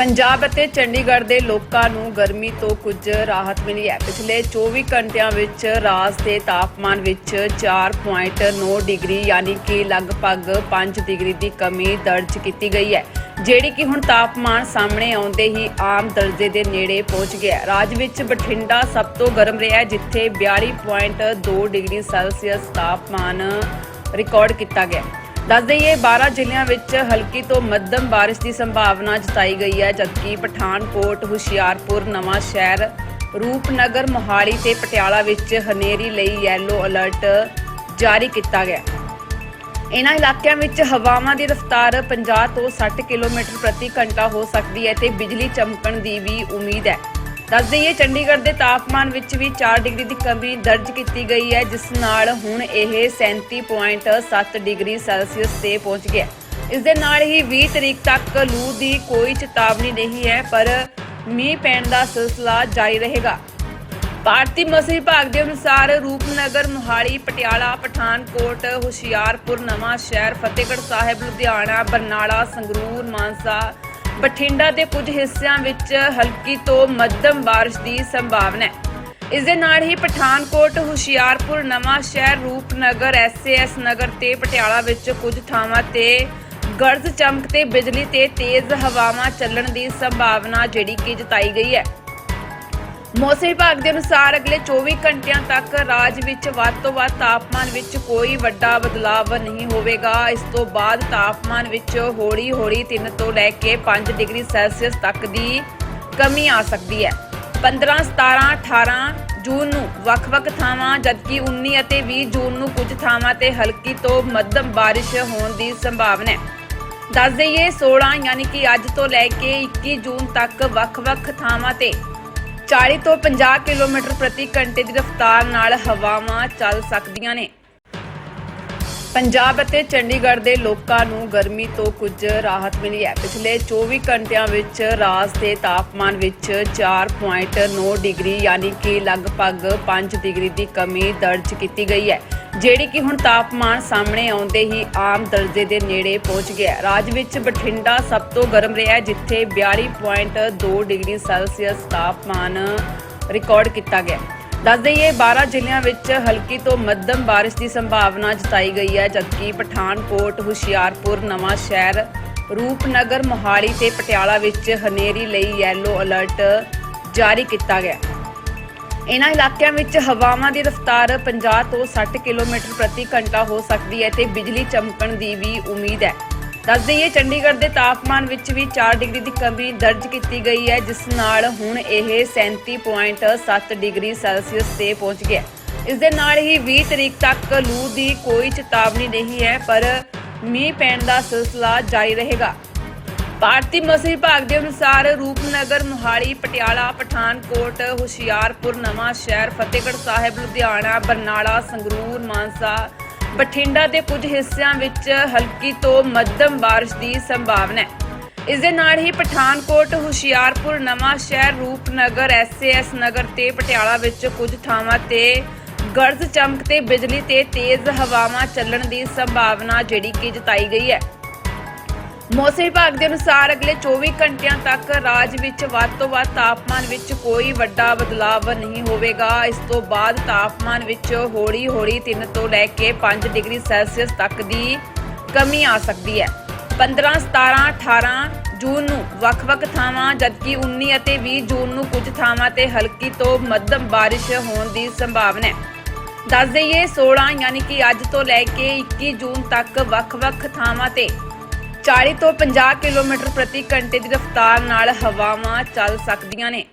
ਪੰਜਾਬ ਅਤੇ ਚੰਡੀਗੜ੍ਹ ਦੇ ਲੋਕਾਂ ਨੂੰ ਗਰਮੀ ਤੋਂ ਕੁਝ ਰਾਹਤ ਮਿਲੀ ਹੈ। ਪਿਛਲੇ 24 ਘੰਟਿਆਂ ਵਿੱਚ ਰਾਤ ਦੇ ਤਾਪਮਾਨ ਵਿੱਚ 4.9 ਡਿਗਰੀ ਯਾਨੀ ਕਿ ਲਗਭਗ 5 ਡਿਗਰੀ ਦੀ ਕਮੀ ਦਰਜ ਕੀਤੀ ਗਈ ਹੈ ਜਿਹੜੀ ਕਿ ਹੁਣ ਤਾਪਮਾਨ ਸਾਹਮਣੇ ਆਉਂਦੇ ਹੀ ਆਮ ਦਰਜੇ ਦੇ ਨੇੜੇ ਪਹੁੰਚ ਗਿਆ ਰਾਜ ਵਿੱਚ ਬਠਿੰਡਾ ਸਭ ਤੋਂ ਗਰਮ ਰਿਹਾ ਹੈ, ਜਿੱਥੇ 42.2 ਡਿਗਰੀ ਸੈਲਸੀਅਸ ਤਾਪਮਾਨ ਰਿਕਾਰਡ ਕੀਤਾ ਗਿਆ ਦੱਸ ਦਈਏ 12 ਜ਼ਿਲ੍ਹਿਆਂ ਵਿੱਚ ਹਲਕੀ ਤੋਂ ਮੱਧਮ ਬਾਰਿਸ਼ ਦੀ ਸੰਭਾਵਨਾ ਜਤਾਈ ਗਈ ਹੈ, ਜਦਕਿ ਪਠਾਨਕੋਟ, ਹੁਸ਼ਿਆਰਪੁਰ ਨਵਾਂ ਸ਼ਹਿਰ ਰੂਪਨਗਰ, ਮੋਹਾਲੀ ਤੇ ਪਟਿਆਲਾ ਵਿੱਚ ਹਨੇਰੀ ਲਈ ਯੈਲੋ ਅਲਰਟ ਜਾਰੀ ਕੀਤਾ ਗਿਆ। ਇਹਨਾਂ ਇਲਾਕਿਆਂ ਵਿੱਚ ਹਵਾਵਾਂ ਦੀ ਰਫ਼ਤਾਰ 50 ਤੋਂ 60 ਕਿਲੋਮੀਟਰ ਪ੍ਰਤੀ ਘੰਟਾ ਹੋ ਸਕਦੀ ਹੈ ਤੇ ਬਿਜਲੀ ਚਮਕਣ ਦੀ ਵੀ ਉਮੀਦ ਹੈ। ਦੱਸ ਦਈਏ, ਚੰਡੀਗੜ੍ਹ ਦੇ ਤਾਪਮਾਨ ਵਿੱਚ ਵੀ 4 ਡਿਗਰੀ ਦੀ ਕਮੀ ਦਰਜ ਕੀਤੀ ਗਈ ਹੈ, ਜਿਸ ਨਾਲ ਹੁਣ ਇਹ 37.7 ਡਿਗਰੀ ਸੈਲਸੀਅਸ ਤੇ ਪਹੁੰਚ ਗਿਆ ਇਸ ਦੇ ਨਾਲ ਹੀ 20 ਤਰੀਕ ਤੱਕ ਲੂ ਦੀ ਕੋਈ ਚੇਤਾਵਨੀ ਨਹੀਂ ਹੈ, ਪਰ ਮੀਂਹ ਪੈਣ ਦਾ ਸਿਲਸਿਲਾ ਜਾਰੀ ਰਹੇਗਾ। ਭਾਰਤੀ ਮੌਸਮ ਵਿਭਾਗ ਦੇ ਅਨੁਸਾਰ ਰੂਪਨਗਰ, ਮੋਹਾਲੀ, ਪਟਿਆਲਾ, ਪਠਾਨਕੋਟ, ਹੁਸ਼ਿਆਰਪੁਰ ਨਵਾਂ ਸ਼ਹਿਰ ਫਤਿਹਗੜ੍ਹ ਸਾਹਿਬ, ਲੁਧਿਆਣਾ, ਬਰਨਾਲਾ, ਸੰਗਰੂਰ, ਮਾਨਸਾ ਬਠਿੰਡਾ ਦੇ ਕੁਝ ਹਿੱਸਿਆਂ ਵਿੱਚ ਹਲਕੀ ਤੋਂ ਮੱਧਮ ਬਾਰਿਸ਼ ਦੀ ਸੰਭਾਵਨਾ ਹੈ। ਇਸ ਦੇ ਨਾਲ ਹੀ ਪਠਾਨਕੋਟ, ਹੁਸ਼ਿਆਰਪੁਰ, ਨਵਾਂ ਸ਼ਹਿਰ, ਰੂਪਨਗਰ, ਐਸਏਐਸ ਨਗਰ ਤੇ ਪਟਿਆਲਾ ਵਿੱਚ ਕੁਝ ਥਾਵਾਂ ਤੇ ਗਰਜ ਚਮਕ ਤੇ ਬਿਜਲੀ ਤੇ ਤੇਜ਼ ਹਵਾਵਾਂ ਚੱਲਣ ਦੀ ਸੰਭਾਵਨਾ ਜਿਹੜੀ ਕਿ ਜਤਾਈ ਗਈ ਹੈ। ਮੌਸਮ ਵਿਭਾਗ ਦੇ ਅਨੁਸਾਰ ਅਗਲੇ 24 ਘੰਟਿਆਂ ਤੱਕ ਰਾਜ ਵਿੱਚ ਵੱਧ ਤੋਂ ਵੱਧ ਤਾਪਮਾਨ ਵਿੱਚ ਕੋਈ ਵੱਡਾ ਬਦਲਾਵ ਨਹੀਂ ਹੋਵੇਗਾ। ਇਸ ਤੋਂ ਬਾਅਦ ਤਾਪਮਾਨ ਵਿੱਚ ਹੌਲੀ-ਹੌਲੀ 3 ਤੋਂ ਲੈ ਕੇ 5 ਡਿਗਰੀ ਸੈਲਸੀਅਸ ਤੱਕ ਦੀ ਕਮੀ ਆ ਸਕਦੀ ਹੈ। 15 17 18 ਜੂਨ ਨੂੰ ਵੱਖ-ਵੱਖ ਥਾਵਾਂ, ਜਦਕਿ 19 ਅਤੇ 20 ਜੂਨ ਨੂੰ ਕੁਝ ਥਾਵਾਂ ਤੇ ਹਲਕੀ ਤੋਂ ਮੱਧਮ ਬਾਰਿਸ਼ ਹੋਣ ਦੀ ਸੰਭਾਵਨਾ ਹੈ। ਦੱਸ ਦਈਏ 16 ਯਾਨੀ ਕਿ ਅੱਜ ਤੋਂ ਲੈ ਕੇ 21 ਜੂਨ ਤੱਕ ਵੱਖ-ਵੱਖ ਥਾਵਾਂ ਤੇ 40 ਤੋਂ 50 ਕਿਲੋਮੀਟਰ ਪ੍ਰਤੀ ਘੰਟੇ ਦੀ ਰਫ਼ਤਾਰ ਨਾਲ ਹਵਾਵਾਂ ਚੱਲ ਸਕਦੀਆਂ ਨੇ। ਪੰਜਾਬ ਅਤੇ ਚੰਡੀਗੜ੍ਹ ਦੇ ਲੋਕਾਂ ਨੂੰ ਗਰਮੀ ਤੋਂ ਕੁਝ ਰਾਹਤ ਮਿਲੀ ਹੈ। ਪਿਛਲੇ 24 ਘੰਟਿਆਂ ਵਿੱਚ ਰਾਜ ਦੇ ਤਾਪਮਾਨ ਵਿੱਚ 4.9 ਡਿਗਰੀ, ਯਾਨੀ ਕਿ ਲਗਭਗ 5 ਡਿਗਰੀ ਦੀ ਕਮੀ ਦਰਜ ਕੀਤੀ ਗਈ ਹੈ। ਜਿਹੜੀ ਕਿ ਹੁਣ ਤਾਪਮਾਨ ਸਾਹਮਣੇ ਆਉਂਦੇ ਹੀ ਆਮ ਦਰਜੇ ਦੇ ਨੇੜੇ ਪਹੁੰਚ ਗਿਆ। ਰਾਜ ਵਿੱਚ ਬਠਿੰਡਾ ਸਭ ਤੋਂ ਗਰਮ ਰਿਹਾ ਹੈ, ਜਿੱਥੇ 42.2 ਡਿਗਰੀ ਸੈਲਸੀਅਸ ਤਾਪਮਾਨ ਰਿਕਾਰਡ ਕੀਤਾ ਗਿਆ। ਦੱਸ ਦਈਏ 12 ਜ਼ਿਲ੍ਹਿਆਂ ਵਿੱਚ ਹਲਕੀ ਤੋਂ ਮੱਧਮ ਬਾਰਿਸ਼ ਦੀ ਸੰਭਾਵਨਾ ਜਤਾਈ ਗਈ ਹੈ ਜਦਕਿ ਪਠਾਨਕੋਟ ਹੁਸ਼ਿਆਰਪੁਰ ਨਵਾਂ ਸ਼ਹਿਰ ਰੂਪਨਗਰ ਮੋਹਾਲੀ ਤੇ ਪਟਿਆਲਾ ਵਿੱਚ ਹਨੇਰੀ ਲਈ ਯੈਲੋ ਅਲਰਟ ਜਾਰੀ ਕੀਤਾ ਗਿਆ। ਇਹਨਾਂ ਇਲਾਕਿਆਂ ਵਿੱਚ ਹਵਾਵਾਂ ਦੀ ਰਫ਼ਤਾਰ 50 ਤੋਂ 60 ਕਿਲੋਮੀਟਰ ਪ੍ਰਤੀ ਘੰਟਾ ਹੋ ਸਕਦੀ ਹੈ ਤੇ ਬਿਜਲੀ ਚਮਕਣ ਦੀ ਵੀ ਉਮੀਦ ਹੈ। ਦੱਸ ਦਈਏ, ਚੰਡੀਗੜ੍ਹ ਦੇ ਤਾਪਮਾਨ ਵਿੱਚ ਵੀ 4 ਡਿਗਰੀ ਦੀ ਕਮੀ ਦਰਜ ਕੀਤੀ ਗਈ ਹੈ, ਜਿਸ ਨਾਲ ਹੁਣ ਇਹ 37.7 ਡਿਗਰੀ ਸੈਲਸੀਅਸ ਤੇ ਪਹੁੰਚ ਗਿਆ ਇਸ ਦੇ ਨਾਲ ਹੀ 20 ਤਰੀਕ ਤੱਕ ਲੂ ਦੀ ਕੋਈ ਚੇਤਾਵਨੀ ਨਹੀਂ ਹੈ, ਪਰ ਮੀਂਹ ਪੈਣ ਦਾ ਸਿਲਸਿਲਾ ਜਾਰੀ ਰਹੇਗਾ। ਭਾਰਤੀ ਮੌਸਮ ਵਿਭਾਗ ਦੇ ਅਨੁਸਾਰ ਰੂਪਨਗਰ, ਮੋਹਾਲੀ, ਪਟਿਆਲਾ, ਪਠਾਨਕੋਟ, ਹੁਸ਼ਿਆਰਪੁਰ, ਨਵਾਂ ਸ਼ਹਿਰ, ਫਤਿਹਗੜ੍ਹ ਸਾਹਿਬ, ਲੁਧਿਆਣਾ, ਬਰਨਾਲਾ, ਸੰਗਰੂਰ, ਮਾਨਸਾ, ਬਠਿੰਡਾ ਦੇ ਕੁਝ ਹਿੱਸਿਆਂ ਵਿੱਚ ਹਲਕੀ ਤੋਂ ਮੱਧਮ ਬਾਰਿਸ਼ ਦੀ ਸੰਭਾਵਨਾ ਹੈ। ਇਸ ਦੇ ਨਾਲ ਹੀ ਪਠਾਨਕੋਟ, ਹੁਸ਼ਿਆਰਪੁਰ, ਨਵਾਂ ਸ਼ਹਿਰ, ਰੂਪਨਗਰ ਐਸਏਐਸ ਨਗਰ ਤੇ ਪਟਿਆਲਾ ਵਿੱਚ ਕੁਝ ਥਾਵਾਂ ਤੇ ਗਰਜ ਚਮਕ ਤੇ ਬਿਜਲੀ ਤੇ ਤੇਜ਼ ਹਵਾਵਾਂ ਚੱਲਣ ਦੀ ਸੰਭਾਵਨਾ ਜਿਹੜੀ ਕਿ ਜਤਾਈ ਗਈ ਹੈ। ਮੌਸਮ ਵਿਭਾਗ ਦੇ ਅਨੁਸਾਰ ਅਗਲੇ 24 ਘੰਟਿਆਂ ਤੱਕ ਰਾਜ ਵਿੱਚ ਵੱਧ ਤੋਂ ਵੱਧ ਤਾਪਮਾਨ ਵਿੱਚ ਕੋਈ ਵੱਡਾ ਬਦਲਾਵ ਨਹੀਂ ਹੋਵੇਗਾ। ਇਸ ਤੋਂ ਬਾਅਦ ਤਾਪਮਾਨ ਵਿੱਚ ਹੌਲੀ-ਹੌਲੀ 3 ਤੋਂ ਲੈ ਕੇ 5 ਡਿਗਰੀ ਸੈਲਸੀਅਸ ਤੱਕ ਦੀ ਕਮੀ ਆ ਸਕਦੀ ਹੈ। 15 17 18 ਜੂਨ ਨੂੰ ਵੱਖ-ਵੱਖ ਥਾਵਾਂ, ਜਦਕਿ 19 ਅਤੇ 20 ਜੂਨ ਨੂੰ ਕੁਝ ਥਾਵਾਂ ਤੇ ਹਲਕੀ ਤੋਂ ਮੱਧਮ ਬਾਰਿਸ਼ ਹੋਣ ਦੀ ਸੰਭਾਵਨਾ ਹੈ। ਦੱਸ ਦਈਏ 16 ਯਾਨੀ ਕਿ ਅੱਜ ਤੋਂ ਲੈ ਕੇ 21 ਜੂਨ ਤੱਕ ਵੱਖ-ਵੱਖ ਥਾਵਾਂ ਤੇ 40 ਤੋਂ 50 ਕਿਲੋਮੀਟਰ ਪ੍ਰਤੀ ਘੰਟੇ ਦੀ ਰਫ਼ਤਾਰ ਨਾਲ ਹਵਾਵਾਂ ਚੱਲ ਸਕਦੀਆਂ ਨੇ।